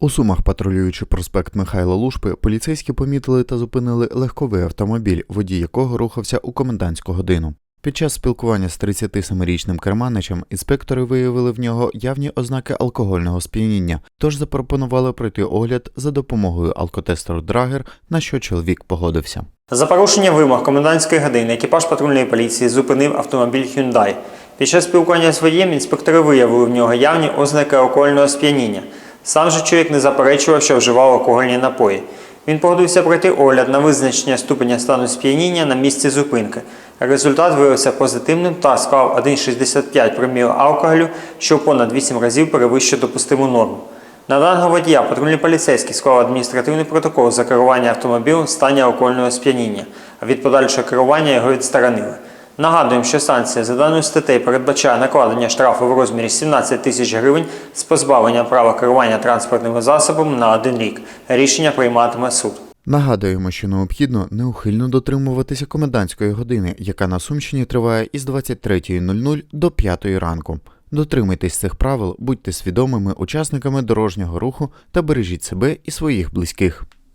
У Сумах, патрулюючи проспект Михайла Лушпи, поліцейські помітили та зупинили легковий автомобіль, водій якого рухався у комендантську годину. Під час спілкування з 37-річним керманичем інспектори виявили в нього явні ознаки алкогольного сп'яніння, тож запропонували пройти огляд за допомогою алкотестеру Драгер, на що чоловік погодився. За порушення вимог комендантської години екіпаж патрульної поліції зупинив автомобіль Hyundai. Під час спілкування з водієм інспектори виявили в нього явні ознаки алкогольного сп'яніння. Сам же чоловік не заперечував, що вживав алкогольні напої. Він погодився пройти огляд на визначення ступеня стану сп'яніння на місці зупинки. Результат виявився позитивним та склав 1,65 проміл алкоголю, що понад 8 разів перевищує допустиму норму. На даного водія патрульні поліцейські склали адміністративний протокол за керування автомобілем в стані алкогольного сп'яніння, а від подальшого керування його відсторонили. Нагадуємо, що санкція за даною статтею передбачає накладення штрафу в розмірі 17 тисяч гривень з позбавлення права керування транспортним засобом на один рік. Рішення прийматиме суд. Нагадуємо, що необхідно неухильно дотримуватися комендантської години, яка на Сумщині триває із 23.00 до 5 ранку. Дотримуйтесь цих правил, будьте свідомими учасниками дорожнього руху та бережіть себе і своїх близьких.